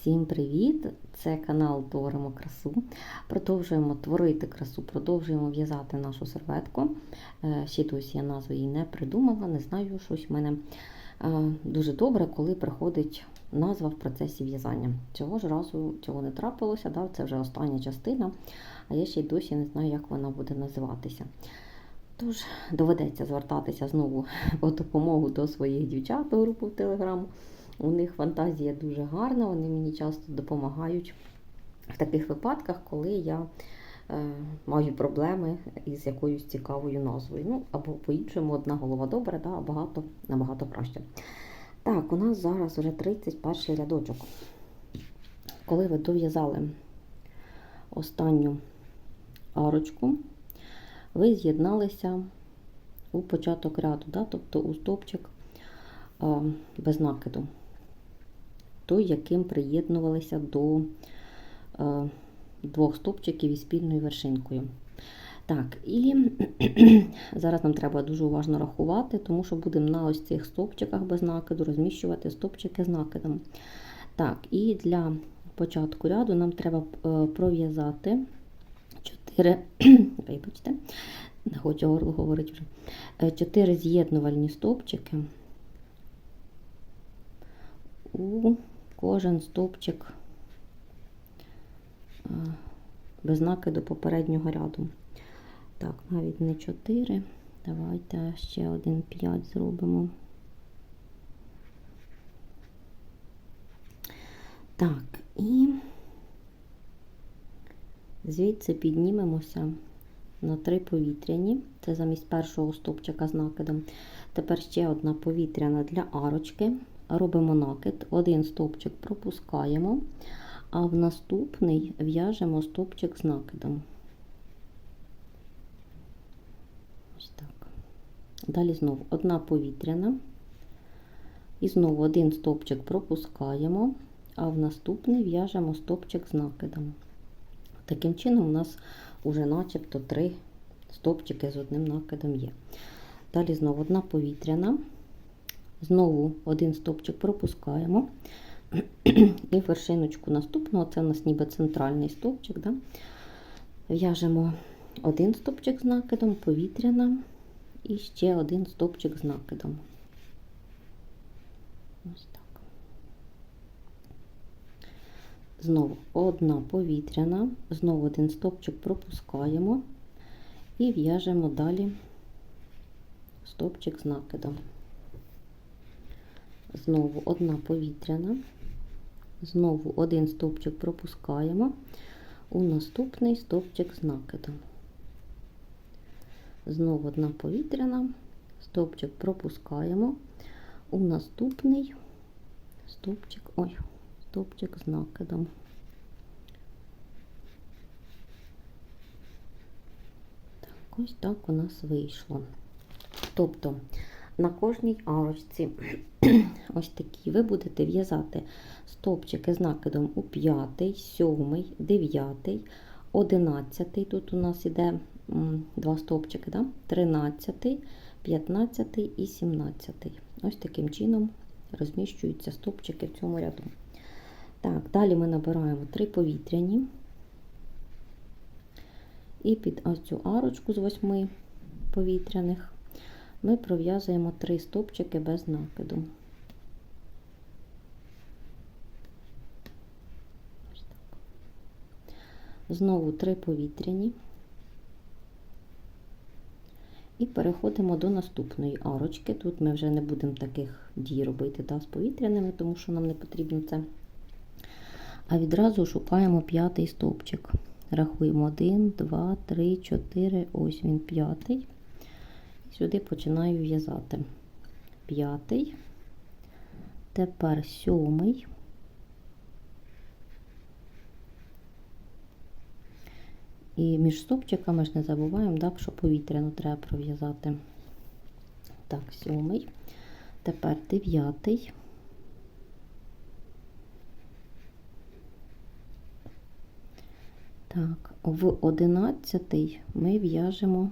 Всім привіт! Це канал Творимо красу. Продовжуємо творити красу, продовжуємо в'язати нашу серветку. Е, Ще досі я назву її не придумала, не знаю, щось в мене е, дуже добре, коли приходить назва в процесі в'язання. Цього ж разу цього не трапилося, да? це вже остання частина, а я ще й досі не знаю, як вона буде називатися. Тож доведеться звертатися знову по допомогу до своїх дівчат у групу в Телеграм. У них фантазія дуже гарна, вони мені часто допомагають в таких випадках, коли я е, маю проблеми із якоюсь цікавою назвою. Ну, або по-іншому, одна голова добра, да, а багато набагато краще. Так, у нас зараз вже 31 рядочок. Коли ви дов'язали останню арочку, ви з'єдналися у початок ряду, да, тобто у стопчик е, без накиду той, яким приєднувалися до е, двох стопчиків із спільною вершинкою. Так, і зараз нам треба дуже уважно рахувати, тому що будемо на ось цих стопчиках без накиду розміщувати стопчики з накидом. Так, і для початку ряду нам треба е, пров'язати 4, вибачте, не хочу горло говорити вже, 4 з'єднувальні стопчики у кожен стовпчик без накиду попереднього ряду. Так, навіть не 4. Давайте ще один 5 зробимо. Так, і звідси піднімемося на три повітряні. Це замість першого стовпчика з накидом. Тепер ще одна повітряна для арочки робимо накид, один стовпчик пропускаємо, а в наступний в'яжемо стовпчик з накидом. Ось так. Далі знову одна повітряна. І знову один стовпчик пропускаємо, а в наступний в'яжемо стовпчик з накидом. Таким чином, у нас вже начебто три стовпчики з одним накидом є. Далі знову одна повітряна. Знову один стопчик пропускаємо. І вершиночку наступного, це у нас ніби центральний стовпчик. Да? В'яжемо один стопчик з накидом, повітряна, і ще один стопчик з накидом. Ось так. Знову одна повітряна, знову один стопчик пропускаємо і в'яжемо далі стопчик з накидом. Знову одна повітряна, знову один стовпчик пропускаємо у наступний стовпчик з накидом. Знову одна повітряна, стовпчик пропускаємо у наступний стовпчик, ой, стовпчик з накидом. Так, ось так у нас вийшло. Тобто на кожній арочці ось такі ви будете в'язати стовпчики з накидом у 5, 7, 9, 11. Тут у нас іде два стовпчики, да? 13, 15 і 17. Ось таким чином розміщуються стовпчики в цьому ряду. Так, далі ми набираємо 3 повітряні. І під ось цю арочку з 8 повітряних ми пров'язуємо три стопчики без накиду. Знову три повітряні. І переходимо до наступної арочки. Тут ми вже не будемо таких дій робити да, з повітряними, тому що нам не потрібно це. А відразу шукаємо п'ятий стовпчик. Рахуємо 1, 2, 3, 4, ось він п'ятий. Сюди починаю в'язати п'ятий, тепер сьомий. І між стопчиками ж не забуваємо, так, що повітряно треба пров'язати. Так, сьомий, тепер дев'ятий. Так, в одинадцятий ми в'яжемо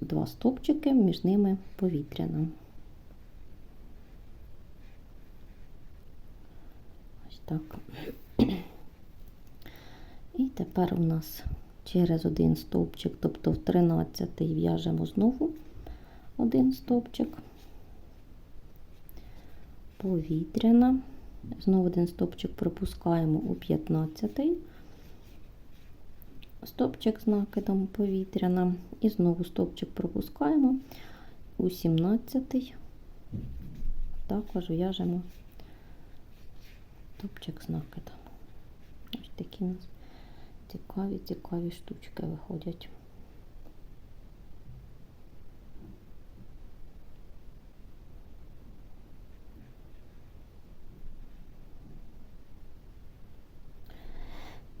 два стопчики, між ними повітряна. Ось так. І тепер у нас через один стовпчик, тобто в 13 в'яжемо знову один стовпчик, повітряна, знову один стовпчик пропускаємо у 15 стовпчик з накидом повітряна, і знову стовпчик пропускаємо у 17 також в'яжемо стовпчик з накидом. Ось такі у нас цікаві, цікаві штучки виходять.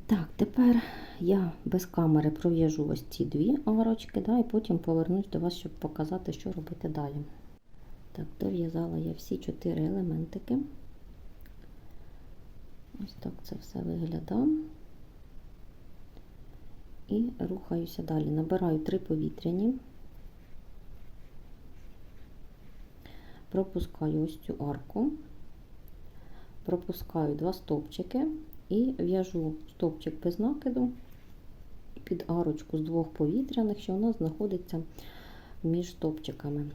Так, тепер я без камери пров'яжу ось ці дві арочки, да, і потім повернусь до вас, щоб показати, що робити далі. Так, дов'язала я всі чотири елементики. Ось так це все виглядає. І рухаюся далі. Набираю три повітряні, пропускаю ось цю арку, пропускаю два стовпчики і в'яжу стовпчик без накиду під арочку з двох повітряних, що у нас знаходиться між стовпчиками.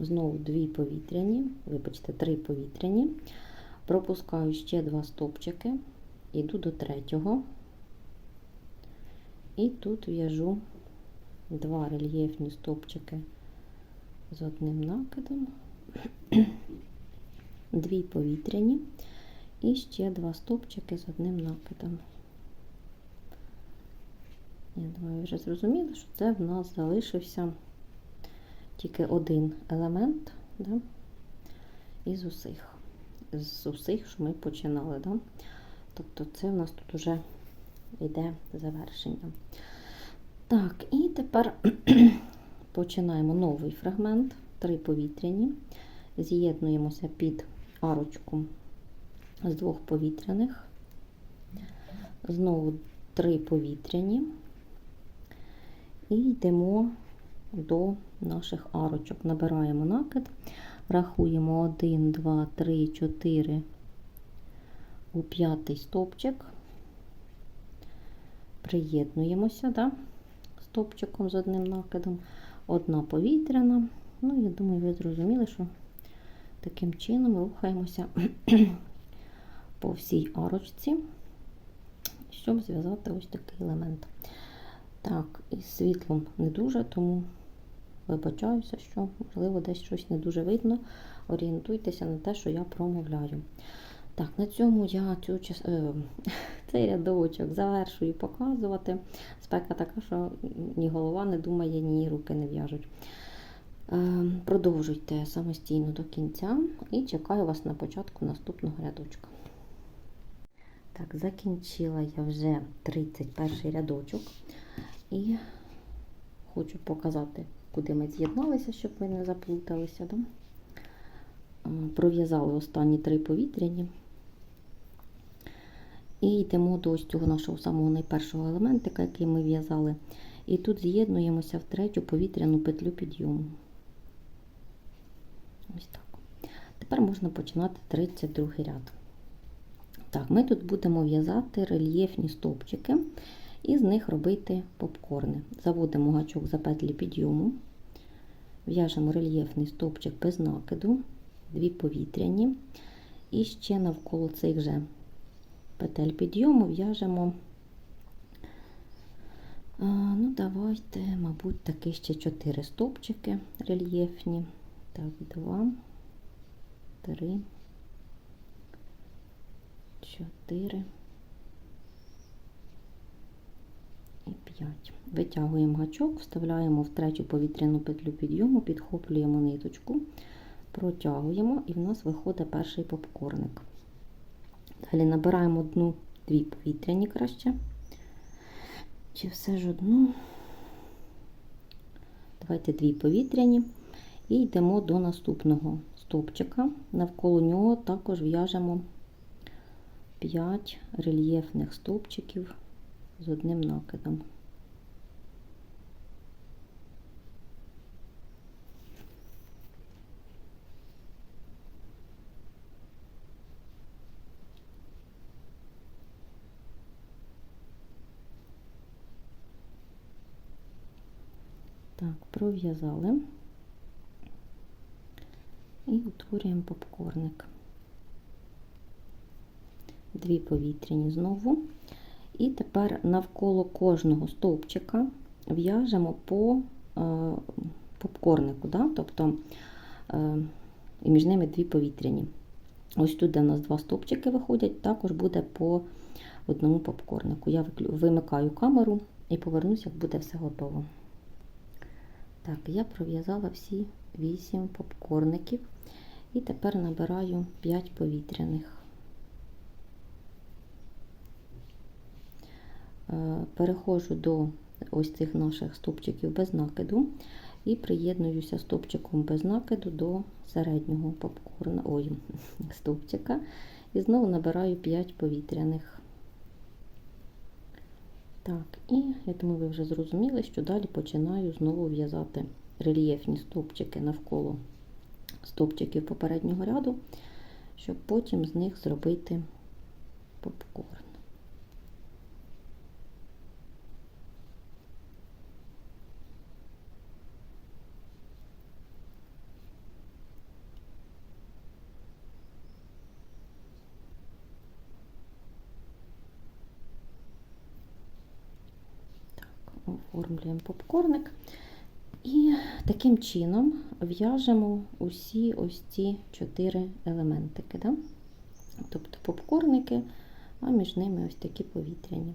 Знову дві повітряні, вибачте, три повітряні. Пропускаю ще два стовпчики, йду до третього. І тут в'яжу два рельєфні стовпчики з одним накидом, дві повітряні і ще два стовпчики з одним накидом. Я думаю, ви вже зрозуміли, що це в нас залишився тільки один елемент да, із усіх, з усіх, що ми починали. Да? Тобто це в нас тут вже йде завершення. Так, і тепер починаємо новий фрагмент, три повітряні, з'єднуємося під арочку з двох повітряних, знову три повітряні, і йдемо до наших арочок. Набираємо накид, рахуємо 1, 2, 3, 4 у п'ятий стовпчик, приєднуємося да, стовпчиком з одним накидом, одна повітряна. Ну, я думаю, ви зрозуміли, що таким чином рухаємося по всій арочці, щоб зв'язати ось такий елемент. Так, із світлом не дуже, тому вибачаюся, що, можливо, десь щось не дуже видно. Орієнтуйтеся на те, що я промовляю. Так, на цьому я цю, е, цей рядочок завершую показувати. Спека така, що ні голова не думає, ні руки не в'яжуть. Е, продовжуйте самостійно до кінця і чекаю вас на початку наступного рядочка. Так, закінчила я вже 31 рядочок і хочу показати, куди ми з'єдналися, щоб ви не заплуталися. Да? Пров'язали останні три повітряні. І йдемо до ось цього нашого самого найпершого елементика, який ми в'язали. І тут з'єднуємося в третю повітряну петлю підйому. Ось так. Тепер можна починати 32 ряд. Так, ми тут будемо в'язати рельєфні стовпчики і з них робити попкорни. Заводимо гачок за петлі підйому, в'яжемо рельєфний стовпчик без накиду, дві повітряні, і ще навколо цих же петель підйому в'яжемо, ну, давайте, мабуть, таки ще 4 стовпчики рельєфні. Так, 2, 3, 4 і 5. Витягуємо гачок, вставляємо в третю повітряну петлю підйому, підхоплюємо ниточку, протягуємо, і в нас виходить перший попкорник. Далі набираємо одну-дві повітряні краще. Чи все ж одну? Давайте дві повітряні. І йдемо до наступного стовпчика. Навколо нього також в'яжемо 5 рельєфних стовпчиків з одним накидом. Так, пров'язали і утворюємо попкорник. Дві повітряні знову. І тепер навколо кожного стовпчика в'яжемо по е, попкорнику, да? тобто е, і між ними дві повітряні. Ось тут, де в нас два стовпчики виходять, також буде по одному попкорнику. Я вимикаю камеру і повернусь, як буде все готово. Так, я пров'язала всі 8 попкорників. І тепер набираю 5 повітряних. Е, Переходжу до ось цих наших стовпчиків без накиду і приєднуюся стовпчиком без накиду до середнього попкорна, ой, стовпчика. І знову набираю 5 повітряних. Так, і я думаю, ви вже зрозуміли, що далі починаю знову в'язати рельєфні стовпчики навколо стовпчиків попереднього ряду, щоб потім з них зробити попкорн. Так, оформлюємо попкорник. І таким чином в'яжемо усі ось ці чотири елементики. Да? Тобто попкорники, а між ними ось такі повітряні.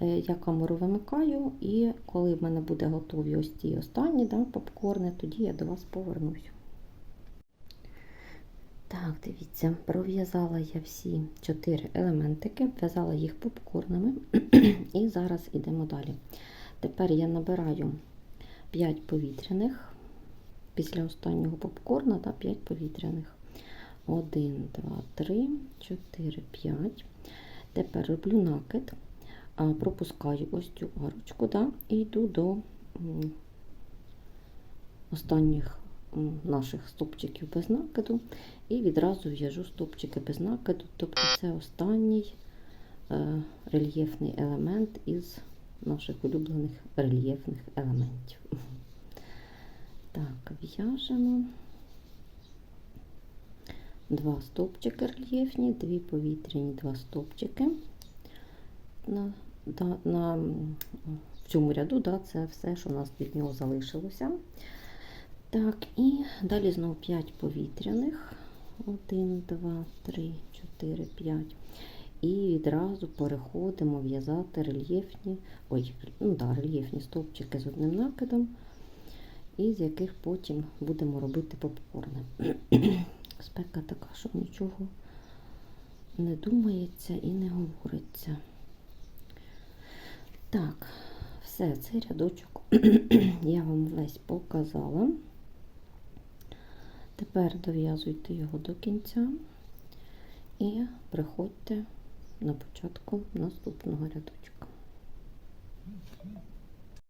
Е, Я камеру вимикаю, і коли в мене буде готові ось ці останні да, попкорни, тоді я до вас повернусь. Так, дивіться, пров'язала я всі чотири елементики, в'язала їх попкорнами, і зараз йдемо далі. Тепер я набираю 5 повітряних. Після останнього попкорна та 5 повітряних. 1, 2, 3, 4, 5. Тепер роблю накид, пропускаю ось цю арочку да, і йду до останніх наших стопчиків без накиду. І відразу в'яжу стопчики без накиду. Тобто це останній е, рельєфний елемент із наших улюблених рельєфних елементів. Так, в'яжемо два стовпчики рельєфні, дві повітряні, два стовпчики. На, да, на, в цьому ряду да, це все, що у нас від нього залишилося. Так, і далі знову 5 повітряних. 1, 2, 3, 4, 5. І відразу переходимо в'язати рельєфні, ой, ну да, рельєфні стовпчики з одним накидом, і з яких потім будемо робити попкорни. Спека така, що нічого не думається і не говориться. Так, все, цей рядочок я вам весь показала. Тепер дов'язуйте його до кінця і приходьте на початку наступного рядочка.